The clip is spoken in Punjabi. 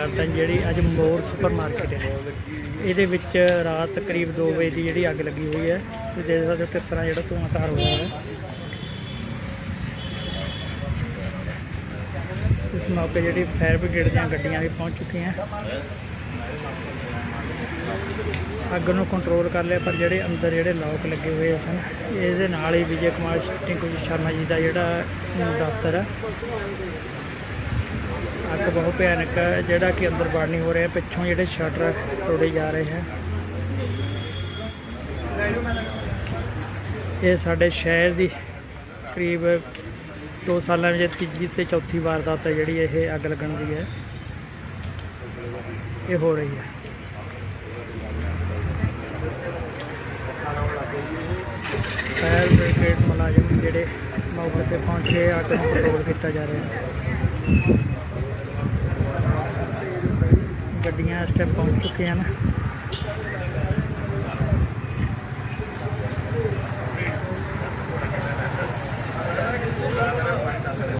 ਕਰਦਾ ਜਿਹੜੀ ਅੱਜ ਮੋਰ ਸੁਪਰ ਮਾਰਕੀਟ ਹੈ। ਇਹਦੇ ਵਿੱਚ ਰਾਤ ਕਰੀਬ 2 ਵਜੇ ਦੀ ਜਿਹੜੀ ਅੱਗ ਲੱਗੀ ਹੋਈ ਹੈ। ਤੁਸੀਂ ਦੇਖ ਸਕਦੇ ਹੋ ਕਿਸ ਤਰ੍ਹਾਂ ਜਿਹੜਾ ਧੂੰਆਂ ਹੋਇਆ ਹੈ। ਇਸ ਮੌਕੇ ਜਿਹੜੀ ਫਾਇਰ ਬ੍ਰਿਗੇਡ ਦੀਆਂ ਗੱਡੀਆਂ ਵੀ ਪਹੁੰਚ ਚੁੱਕੀਆਂ ਅੱਗ ਨੂੰ ਕੰਟਰੋਲ ਕਰ ਲਿਆ, ਪਰ ਜਿਹੜੇ ਅੰਦਰ ਜਿਹੜੇ ਲੋਕ ਲੱਗੇ ਹੋਏ ਸਨ, ਇਹਦੇ ਨਾਲ ਹੀ ਵਿਜੇ ਕੁਮਾਰ ਟਿੰਕੂ ਸ਼ਰਮਾ ਜੀ ਦਾ ਜਿਹੜਾ ਦਫ਼ਤਰ ਹੈ ਅੱਗ ਬਹੁਤ ਭਿਆਨਕ ਹੈ ਜਿਹੜਾ ਕਿ ਅੰਦਰ ਵੜ ਨਹੀਂ ਹੋ ਰਿਹਾ, ਪਿੱਛੋਂ ਜਿਹੜੇ ਸ਼ਟਰ ਤੋੜੇ ਜਾ ਰਹੇ ਹੈ। ਇਹ ਸਾਡੇ ਸ਼ਹਿਰ ਦੀ ਕਰੀਬ 2 ਸਾਲਾਂ ਵਿੱਚ ਤੀਜੀ ਤੇ ਚੌਥੀ ਵਾਰਦਾਤ ਹੈ ਜਿਹੜੀ ਇਹ ਅੱਗ ਲੱਗਣ ਦੀ ਹੈ। ਇਹ ਹੋ ਰਹੀ ਹੈ। ਫਾਇਰ ਬ੍ਰਿਗੇਡ ਮੁਲਾਜ਼ਮ ਜਿਹੜੇ ਮੌਕੇ ਤੇ ਪਹੁੰਚ ਕੇ ਅੱਗ ਨੂੰ ਕੰਟਰੋਲ ਕੀਤਾ ਜਾ ਰਿਹਾ ਹੈ। ਗੱਡੀਆਂ ਇਸ ਟਾਈਮ ਪਹੁੰਚ ਚੁੱਕੀਆਂ ਨੇ।